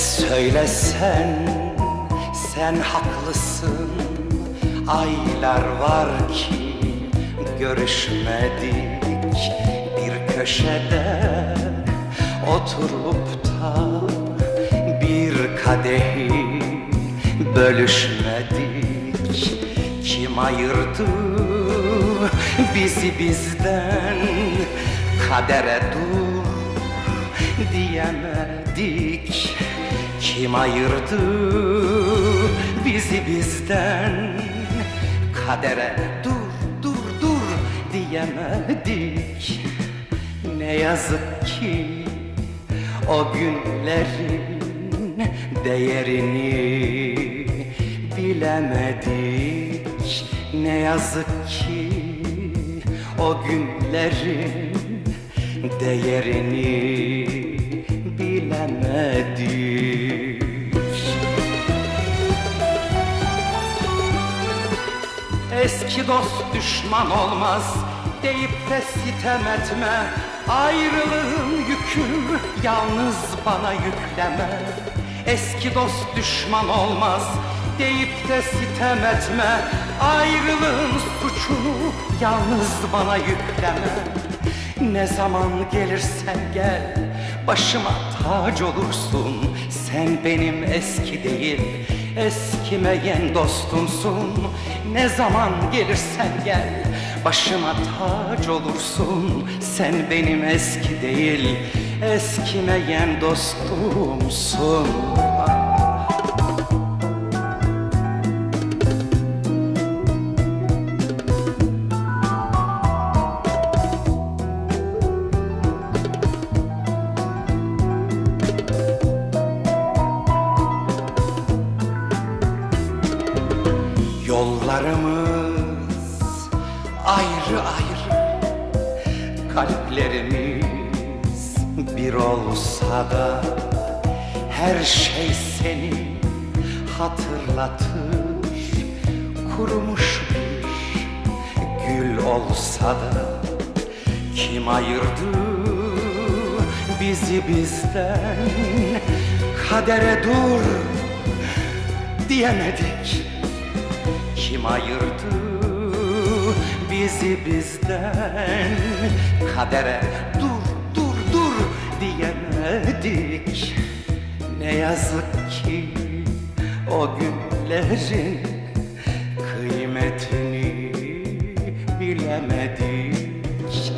söylesen sen haklısın. Aylar var ki görüşmedik Bir köşede. Oturup da Bir kadehi bölüşmedik. Kim ayırdı bizi bizden? Kadere dur diyemedik Kim ayırdı bizi bizden. Kadere dur dur dur diyemedik. Ne yazık ki o günlerin değerini bilemedik. Ne yazık ki o günlerin değerini bilemedik Eski dost düşman olmaz deyip de sitem etme. Ayrılığın yükünü yalnız bana yükleme. Eski dost düşman olmaz deyip de sitem etme. Ayrılığın suçunu yalnız bana yükleme. Ne zaman gelirsen gel başıma tac olursun. Sen benim eski değil eskimeyen dostumsun. Ne zaman gelirsen gel başıma tac olursun. Sen benim eski değil eskimeyen dostumsun Yollarımız ayrı ayrı Kalplerimiz bir olsa da Her şey seni hatırlatır Kurumuş bir gül olsa da Kim ayırdı bizi bizden? Kadere dur diyemedik kim ayırdı bizi bizden? Kadere dur dur dur diyemedik. Ne yazık ki o günlerin kıymetini bilemedik.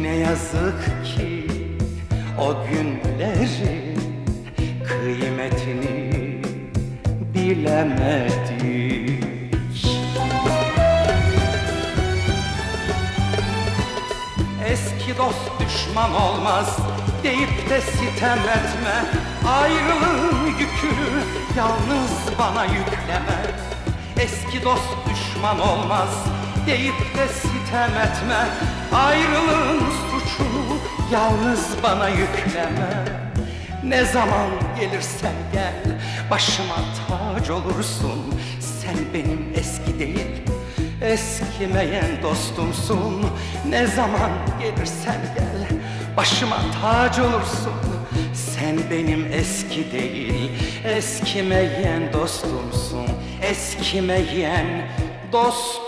Ne yazık ki o günlerin kıymetini bilemedik Eski dost düşman olmaz. Deyip de sitem etme Ayrılığın yükünü yalnız bana yükleme. Eski dost düşman olmaz deyip de sitem etme Ayrılığın suçunu yalnız bana yükleme. Ne zaman gelirsen gel başıma tac olursun. Sen benim eski değil Eskimeyen dostumsun. Ne zaman gelirsen gel Başıma tac olursun. Sen benim eski değil Eskimeyen dostumsun. Eskimeyen dostum